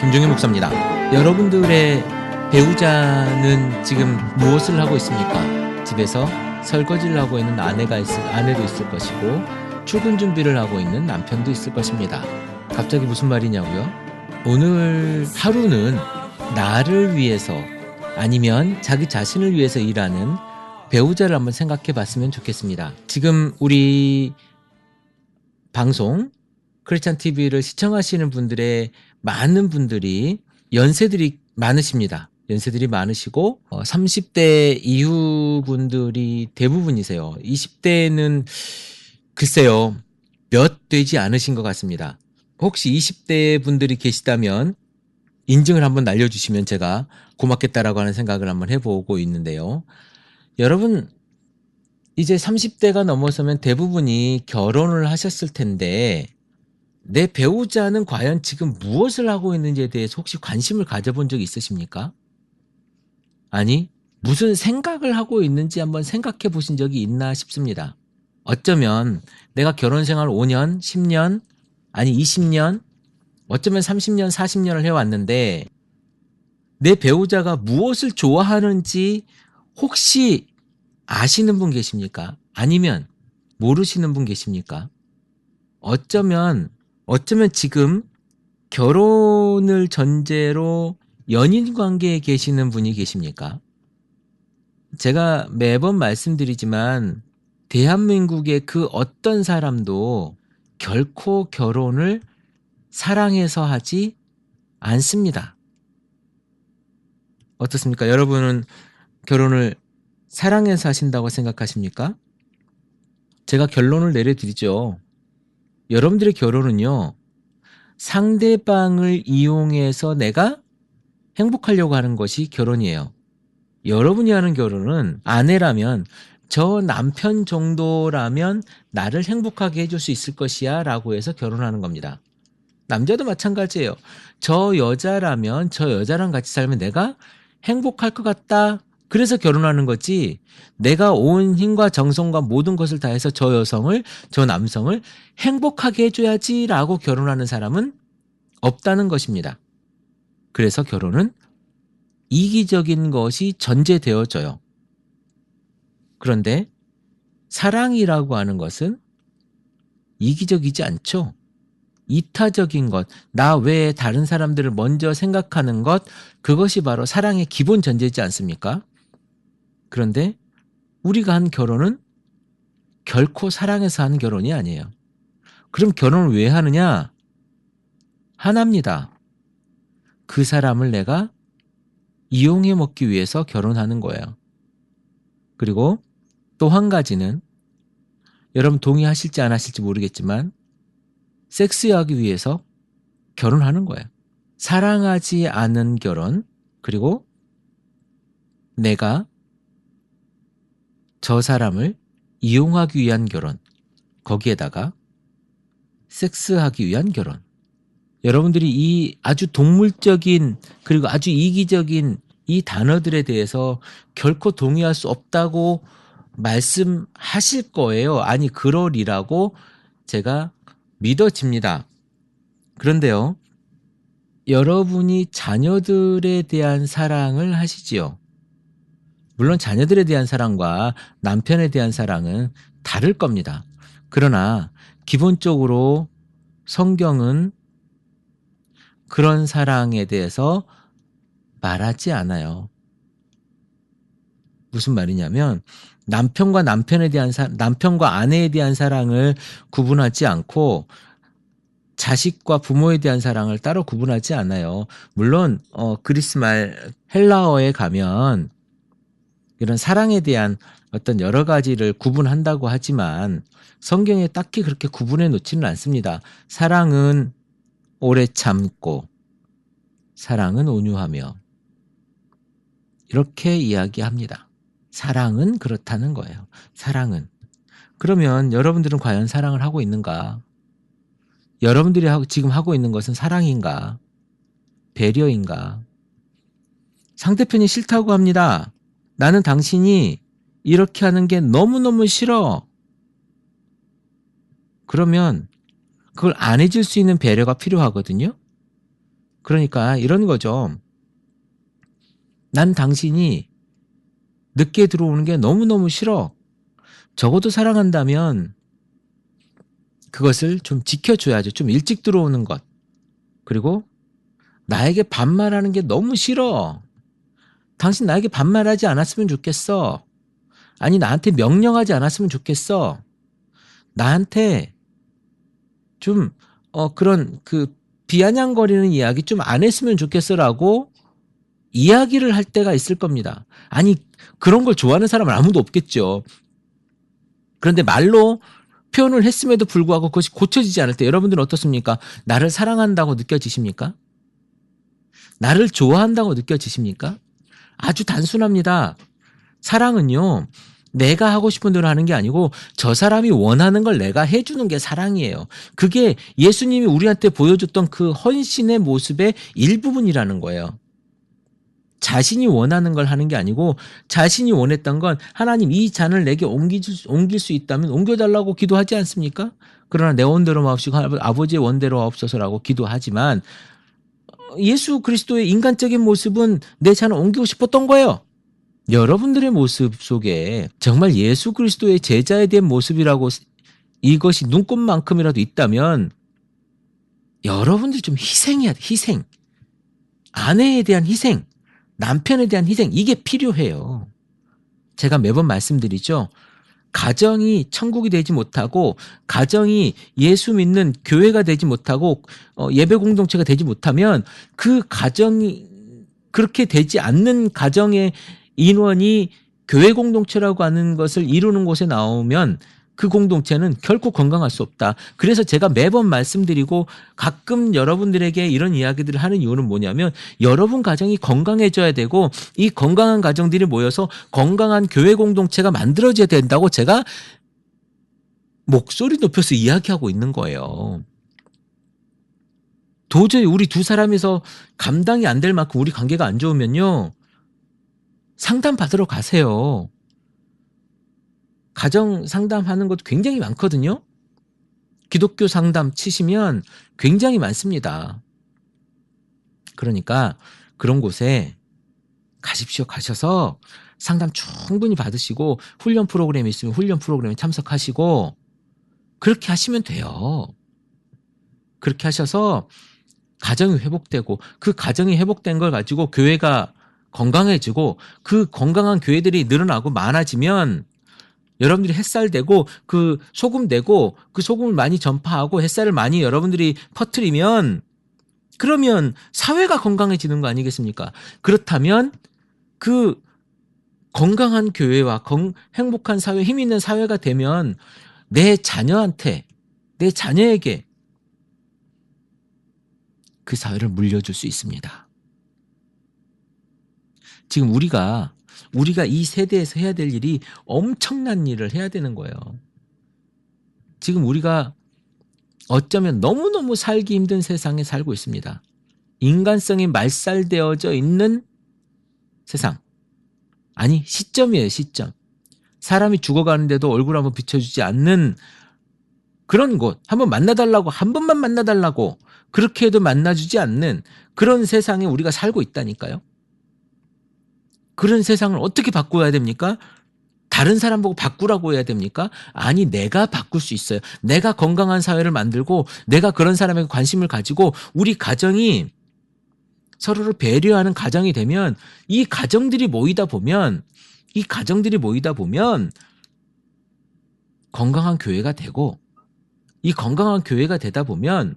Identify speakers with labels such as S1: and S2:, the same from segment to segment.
S1: 김종현 목사입니다. 여러분들의 배우자는 지금 무엇을 하고 있습니까? 집에서 설거지를 하고 있는 아내가 있을, 아내도 있을 것이고 출근 준비를 하고 있는 남편도 있을 것입니다. 갑자기 무슨 말이냐고요? 오늘 하루는 나를 위해서 아니면 자기 자신을 위해서 일하는 배우자를 한번 생각해 봤으면 좋겠습니다. 지금 우리 방송 크리스찬 TV를 시청하시는 분들의 많은 분들이 연세들이 많으십니다. 연세들이 많으시고 어, 30대 이후 분들이 대부분이세요. 20대는 글쎄요 몇 되지 않으신 것 같습니다. 혹시 20대 분들이 계시다면 인증을 한번 날려주시면 제가 고맙겠다라고 하는 생각을 한번 해보고 있는데요. 여러분 이제 30대가 넘어서면 대부분이 결혼을 하셨을 텐데 내 배우자는 과연 지금 무엇을 하고 있는지에 대해서 혹시 관심을 가져본 적 있으십니까? 아니, 무슨 생각을 하고 있는지 한번 생각해 보신 적이 있나 싶습니다. 어쩌면 내가 결혼 생활 5년, 10년, 아니 20년, 어쩌면 30년, 40년을 해왔는데 내 배우자가 무엇을 좋아하는지 혹시 아시는 분 계십니까? 아니면 모르시는 분 계십니까? 어쩌면 어쩌면 지금 결혼을 전제로 연인 관계에 계시는 분이 계십니까? 제가 매번 말씀드리지만 대한민국의 그 어떤 사람도 결코 결혼을 사랑해서 하지 않습니다. 어떻습니까? 여러분은 결혼을 사랑해서 하신다고 생각하십니까? 제가 결론을 내려드리죠. 여러분들의 결혼은요, 상대방을 이용해서 내가 행복하려고 하는 것이 결혼이에요. 여러분이 하는 결혼은 아내라면 저 남편 정도라면 나를 행복하게 해줄 수 있을 것이야 라고 해서 결혼하는 겁니다. 남자도 마찬가지예요. 저 여자라면 저 여자랑 같이 살면 내가 행복할 것 같다. 그래서 결혼하는 거지. 내가 온 힘과 정성과 모든 것을 다해서 저 여성을, 저 남성을 행복하게 해줘야지라고 결혼하는 사람은 없다는 것입니다. 그래서 결혼은 이기적인 것이 전제되어져요. 그런데 사랑이라고 하는 것은 이기적이지 않죠. 이타적인 것, 나 외에 다른 사람들을 먼저 생각하는 것, 그것이 바로 사랑의 기본 전제지 않습니까? 그런데 우리가 한 결혼은 결코 사랑해서 하는 결혼이 아니에요. 그럼 결혼을 왜 하느냐? 하나입니다. 그 사람을 내가 이용해 먹기 위해서 결혼하는 거예요. 그리고 또 한 가지는 여러분 동의하실지 안 하실지 모르겠지만 섹스하기 위해서 결혼하는 거예요. 사랑하지 않은 결혼, 그리고 내가 저 사람을 이용하기 위한 결혼, 거기에다가 섹스하기 위한 결혼. 여러분들이 이 아주 동물적인 그리고 아주 이기적인 이 단어들에 대해서 결코 동의할 수 없다고 말씀하실 거예요. 아니, 그러리라고 제가 믿어집니다. 그런데요, 여러분이 자녀들에 대한 사랑을 하시지요. 물론 자녀들에 대한 사랑과 남편에 대한 사랑은 다를 겁니다. 그러나 기본적으로 성경은 그런 사랑에 대해서 말하지 않아요. 무슨 말이냐면 남편과 남편에 대한 사, 남편과 아내에 대한 사랑을 구분하지 않고 자식과 부모에 대한 사랑을 따로 구분하지 않아요. 물론 어 그리스 말 헬라어에 가면 이런 사랑에 대한 어떤 여러 가지를 구분한다고 하지만 성경에 딱히 그렇게 구분해 놓지는 않습니다. 사랑은 오래 참고 사랑은 온유하며 이렇게 이야기합니다. 사랑은 그렇다는 거예요. 사랑은. 그러면 여러분들은 과연 사랑을 하고 있는가? 여러분들이 지금 하고 있는 것은 사랑인가? 배려인가? 상대편이 싫다고 합니다. 나는 당신이 이렇게 하는 게 너무너무 싫어. 그러면 그걸 안 해줄 수 있는 배려가 필요하거든요. 그러니까 이런 거죠. 난 당신이 늦게 들어오는 게 너무너무 싫어. 적어도 사랑한다면 그것을 좀 지켜줘야죠. 좀 일찍 들어오는 것. 그리고 나에게 반말하는 게 너무 싫어. 당신 나에게 반말하지 않았으면 좋겠어. 아니, 나한테 명령하지 않았으면 좋겠어. 나한테 좀, 어, 그런 그 비아냥거리는 이야기 좀 안 했으면 좋겠어라고 이야기를 할 때가 있을 겁니다. 아니, 그런 걸 좋아하는 사람은 아무도 없겠죠. 그런데 말로 표현을 했음에도 불구하고 그것이 고쳐지지 않을 때 여러분들은 어떻습니까? 나를 사랑한다고 느껴지십니까? 나를 좋아한다고 느껴지십니까? 아주 단순합니다. 사랑은요, 내가 하고 싶은 대로 하는 게 아니고 저 사람이 원하는 걸 내가 해주는 게 사랑이에요. 그게 예수님이 우리한테 보여줬던 그 헌신의 모습의 일부분이라는 거예요. 자신이 원하는 걸 하는 게 아니고 자신이 원했던 건 하나님 이 잔을 내게 옮길 수, 옮길 수 있다면 옮겨달라고 기도하지 않습니까? 그러나 내 원대로 마옵시고 아버지의 원대로 없어서라고 기도하지만 예수 그리스도의 인간적인 모습은 내 잔을 옮기고 싶었던 거예요. 여러분들의 모습 속에 정말 예수 그리스도의 제자에 대한 모습이라고 이것이 눈꽃만큼이라도 있다면 여러분들이 좀 희생해야 돼. 희생. 아내에 대한 희생. 남편에 대한 희생. 이게 필요해요. 제가 매번 말씀드리죠. 가정이 천국이 되지 못하고 가정이 예수 믿는 교회가 되지 못하고 어, 예배 공동체가 되지 못하면 그 가정이 그렇게 되지 않는 가정의 인원이 교회 공동체라고 하는 것을 이루는 곳에 나오면 그 공동체는 결코 건강할 수 없다. 그래서 제가 매번 말씀드리고 가끔 여러분들에게 이런 이야기들을 하는 이유는 뭐냐면 여러분 가정이 건강해져야 되고 이 건강한 가정들이 모여서 건강한 교회 공동체가 만들어져야 된다고 제가 목소리 높여서 이야기하고 있는 거예요. 도저히 우리 두 사람이서 감당이 안 될 만큼 우리 관계가 안 좋으면요. 상담 받으러 가세요. 가정 상담하는 것도 굉장히 많거든요. 기독교 상담 치시면 굉장히 많습니다. 그러니까 그런 곳에 가십시오. 가셔서 상담 충분히 받으시고 훈련 프로그램이 있으면 훈련 프로그램에 참석하시고 그렇게 하시면 돼요. 그렇게 하셔서 가정이 회복되고 그 가정이 회복된 걸 가지고 교회가 건강해지고 그 건강한 교회들이 늘어나고 많아지면 여러분들이 햇살 되고 그 소금 되고 그 소금을 많이 전파하고 햇살을 많이 여러분들이 퍼뜨리면 그러면 사회가 건강해지는 거 아니겠습니까? 그렇다면 그 건강한 교회와 건, 행복한 사회, 힘 있는 사회가 되면 내 자녀한테, 내 자녀에게 그 사회를 물려줄 수 있습니다. 지금 우리가 우리가 이 세대에서 해야 될 일이 엄청난 일을 해야 되는 거예요. 지금 우리가 어쩌면 너무너무 살기 힘든 세상에 살고 있습니다. 인간성이 말살되어져 있는 세상. 아니, 시점이에요, 시점. 사람이 죽어가는데도 얼굴 한번 비춰주지 않는 그런 곳. 한번 만나달라고, 한 번만 만나달라고, 그렇게 해도 만나주지 않는 그런 세상에 우리가 살고 있다니까요. 그런 세상을 어떻게 바꿔야 됩니까? 다른 사람 보고 바꾸라고 해야 됩니까? 아니, 내가 바꿀 수 있어요. 내가 건강한 사회를 만들고 내가 그런 사람에게 관심을 가지고 우리 가정이 서로를 배려하는 가정이 되면 이 가정들이 모이다 보면 이 가정들이 모이다 보면 건강한 교회가 되고 이 건강한 교회가 되다 보면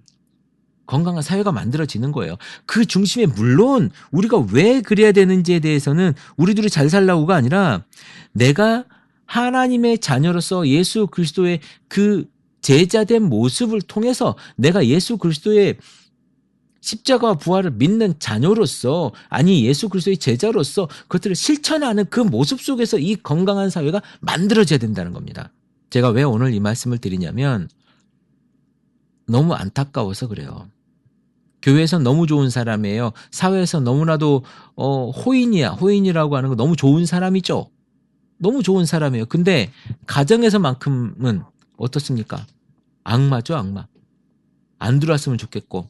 S1: 건강한 사회가 만들어지는 거예요. 그 중심에 물론 우리가 왜 그래야 되는지에 대해서는 우리들이 잘 살라고가 아니라 내가 하나님의 자녀로서 예수 그리스도의 그 제자된 모습을 통해서 내가 예수 그리스도의 십자가와 부활을 믿는 자녀로서 아니 예수 그리스도의 제자로서 그것들을 실천하는 그 모습 속에서 이 건강한 사회가 만들어져야 된다는 겁니다. 제가 왜 오늘 이 말씀을 드리냐면 너무 안타까워서 그래요. 교회에서 너무 좋은 사람이에요. 사회에서 너무나도 어, 호인이야. 호인이라고 하는 거 너무 좋은 사람이죠. 너무 좋은 사람이에요. 근데 가정에서만큼은 어떻습니까? 악마죠, 악마. 안 들어왔으면 좋겠고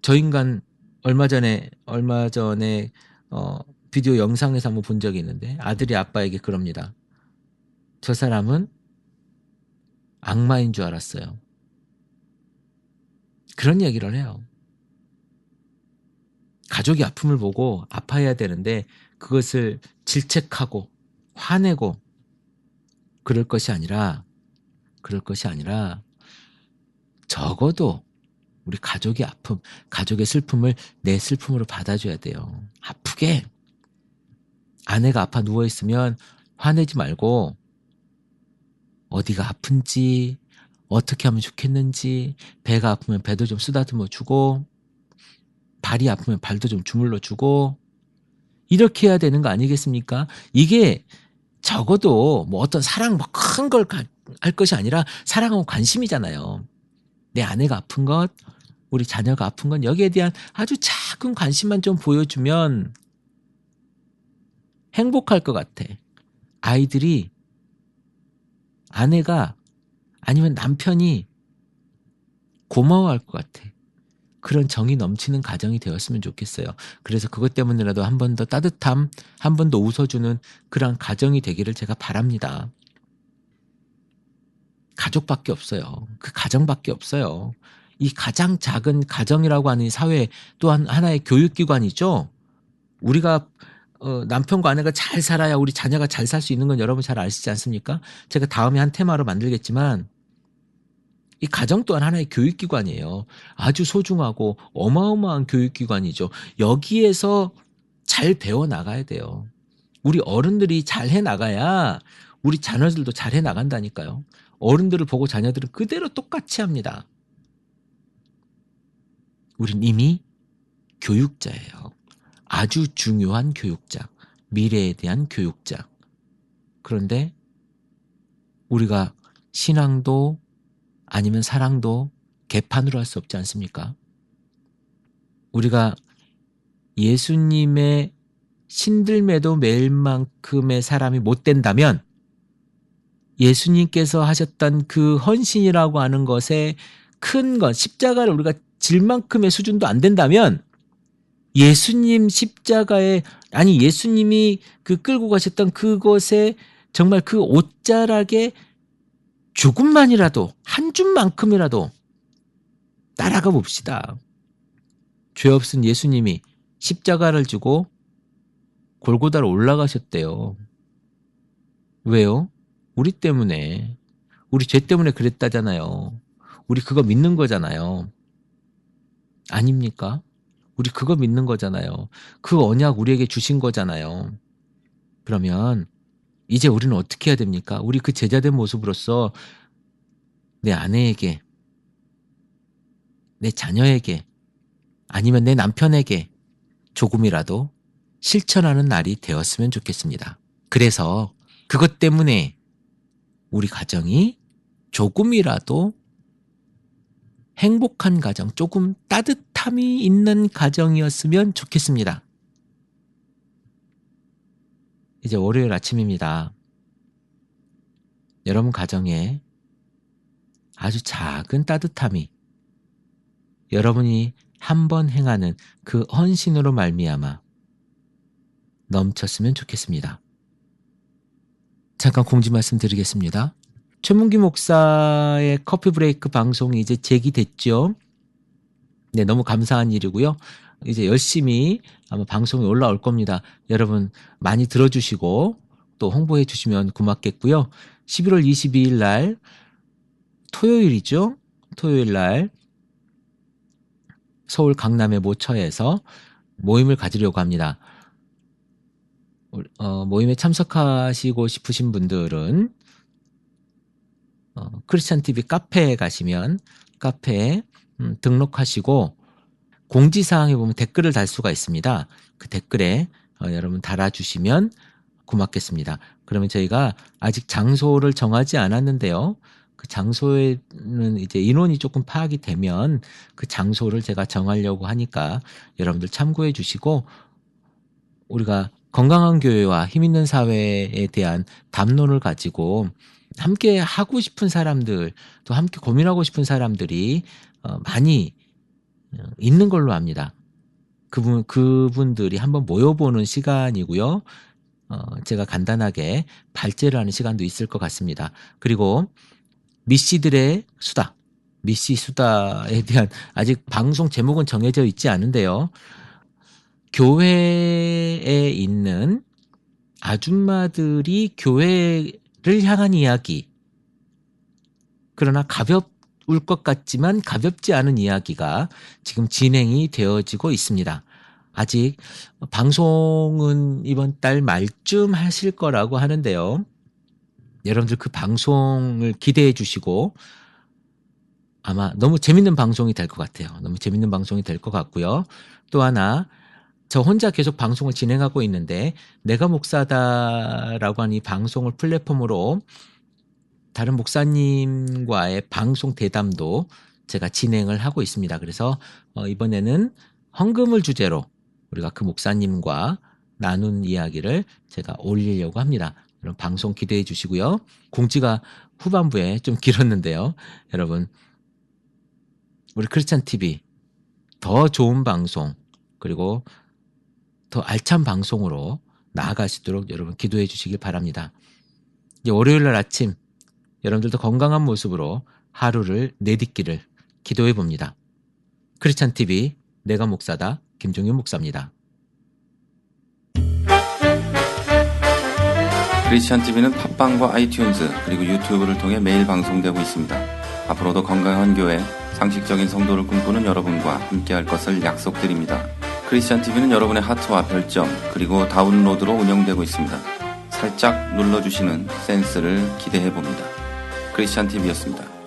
S1: 저 인간 얼마 전에 얼마 전에 어 비디오 영상에서 한번 본 적이 있는데 아들이 아빠에게 그럽니다. 저 사람은 악마인 줄 알았어요. 그런 얘기를 해요. 가족이 아픔을 보고 아파해야 되는데 그것을 질책하고 화내고 그럴 것이 아니라 그럴 것이 아니라 적어도 우리 가족의 아픔, 가족의 슬픔을 내 슬픔으로 받아줘야 돼요. 아프게 아내가 아파 누워 있으면 화내지 말고 어디가 아픈지 어떻게 하면 좋겠는지 배가 아프면 배도 좀 쓰다듬어 주고 발이 아프면 발도 좀 주물러 주고 이렇게 해야 되는 거 아니겠습니까? 이게 적어도 뭐 어떤 사랑 뭐큰걸 할 것이 아니라 사랑하고 관심이잖아요. 내 아내가 아픈 것, 우리 자녀가 아픈 건 여기에 대한 아주 작은 관심만 좀 보여주면 행복할 것 같아. 아이들이 아내가 아니면 남편이 고마워할 것 같아. 그런 정이 넘치는 가정이 되었으면 좋겠어요. 그래서 그것 때문이라도 한 번 더 따뜻함, 한 번 더 웃어주는 그런 가정이 되기를 제가 바랍니다. 가족밖에 없어요. 그 가정밖에 없어요. 이 가장 작은 가정이라고 하는 사회 또한 하나의 교육기관이죠. 우리가 어, 남편과 아내가 잘 살아야 우리 자녀가 잘 살 수 있는 건 여러분 잘 아시지 않습니까? 제가 다음에 한 테마로 만들겠지만 이 가정 또한 하나의 교육기관이에요. 아주 소중하고 어마어마한 교육기관이죠. 여기에서 잘 배워 나가야 돼요. 우리 어른들이 잘 해 나가야 우리 자녀들도 잘 해 나간다니까요. 어른들을 보고 자녀들은 그대로 똑같이 합니다. 우린 이미 교육자예요. 아주 중요한 교육자. 미래에 대한 교육자. 그런데 우리가 신앙도 아니면 사랑도 개판으로 할 수 없지 않습니까? 우리가 예수님의 신들매도 매일만큼의 사람이 못 된다면 예수님께서 하셨던 그 헌신이라고 하는 것에 큰 것, 십자가를 우리가 질 만큼의 수준도 안 된다면 예수님 십자가에, 아니, 예수님이 그 끌고 가셨던 그것에 정말 그 옷자락에 조금만이라도, 한 줌만큼이라도 따라가 봅시다. 죄 없은 예수님이 십자가를 주고 골고다로 올라가셨대요. 왜요? 우리 때문에. 우리 죄 때문에 그랬다잖아요. 우리 그거 믿는 거잖아요. 아닙니까? 우리 그거 믿는 거잖아요. 그 언약 우리에게 주신 거잖아요. 그러면 이제 우리는 어떻게 해야 됩니까? 우리 그 제자된 모습으로서 내 아내에게, 내 자녀에게, 아니면 내 남편에게 조금이라도 실천하는 날이 되었으면 좋겠습니다. 그래서 그것 때문에 우리 가정이 조금이라도 행복한 가정, 조금 따뜻함이 있는 가정이었으면 좋겠습니다. 이제 월요일 아침입니다. 여러분 가정에 아주 작은 따뜻함이 여러분이 한 번 행하는 그 헌신으로 말미암아 넘쳤으면 좋겠습니다. 잠깐 공지 말씀 드리겠습니다. 최문기 목사의 커피 브레이크 방송이 이제 재기됐죠. 네, 너무 감사한 일이고요. 이제 열심히 아마 방송이 올라올 겁니다. 여러분 많이 들어주시고 또 홍보해 주시면 고맙겠고요. 11월 22일 날 토요일이죠. 토요일 날 서울 강남의 모처에서 모임을 가지려고 합니다. 어, 모임에 참석하시고 싶으신 분들은 어, 크리스찬 TV 카페에 가시면 카페에 음, 등록하시고 공지사항에 보면 댓글을 달 수가 있습니다. 그 댓글에 어, 여러분 달아주시면 고맙겠습니다. 그러면 저희가 아직 장소를 정하지 않았는데요. 그 장소에는 이제 인원이 조금 파악이 되면 그 장소를 제가 정하려고 하니까 여러분들 참고해 주시고 우리가 건강한 교회와 힘 있는 사회에 대한 담론을 가지고 함께 하고 싶은 사람들, 또 함께 고민하고 싶은 사람들이 어, 많이 어, 있는 걸로 압니다. 그분 그분들이 한번 모여보는 시간이고요. 어, 제가 간단하게 발제를 하는 시간도 있을 것 같습니다. 그리고 미씨들의 수다, 미씨 수다에 대한 아직 방송 제목은 정해져 있지 않은데요. 교회에 있는 아줌마들이 교회를 향한 이야기. 그러나 가벼 울 것 같지만 가볍지 않은 이야기가 지금 진행이 되어지고 있습니다. 아직 방송은 이번 달 말쯤 하실 거라고 하는데요. 여러분들 그 방송을 기대해 주시고 아마 너무 재밌는 방송이 될 것 같아요. 너무 재밌는 방송이 될 것 같고요. 또 하나 저 혼자 계속 방송을 진행하고 있는데 내가 목사다라고 하는 이 방송을 플랫폼으로 다른 목사님과의 방송 대담도 제가 진행을 하고 있습니다. 그래서 어, 이번에는 헌금을 주제로 우리가 그 목사님과 나눈 이야기를 제가 올리려고 합니다. 여러분 방송 기대해 주시고요. 공지가 후반부에 좀 길었는데요. 여러분 우리 크리스찬 TV 더 좋은 방송 그리고 더 알찬 방송으로 나아갈 수 있도록 여러분 기도해 주시길 바랍니다. 월요일 날 아침 여러분들도 건강한 모습으로 하루를 내딛기를 기도해 봅니다. 크리스찬 TV 내가 목사다 김종윤 목사입니다.
S2: 크리스천 TV는 팟빵과 아이튠즈 그리고 유튜브를 통해 매일 방송되고 있습니다. 앞으로도 건강한 교회, 상식적인 성도를 꿈꾸는 여러분과 함께할 것을 약속드립니다. 크리스천 TV는 여러분의 하트와 별점 그리고 다운로드로 운영되고 있습니다. 살짝 눌러주시는 센스를 기대해 봅니다. 크리스찬 TV였습니다.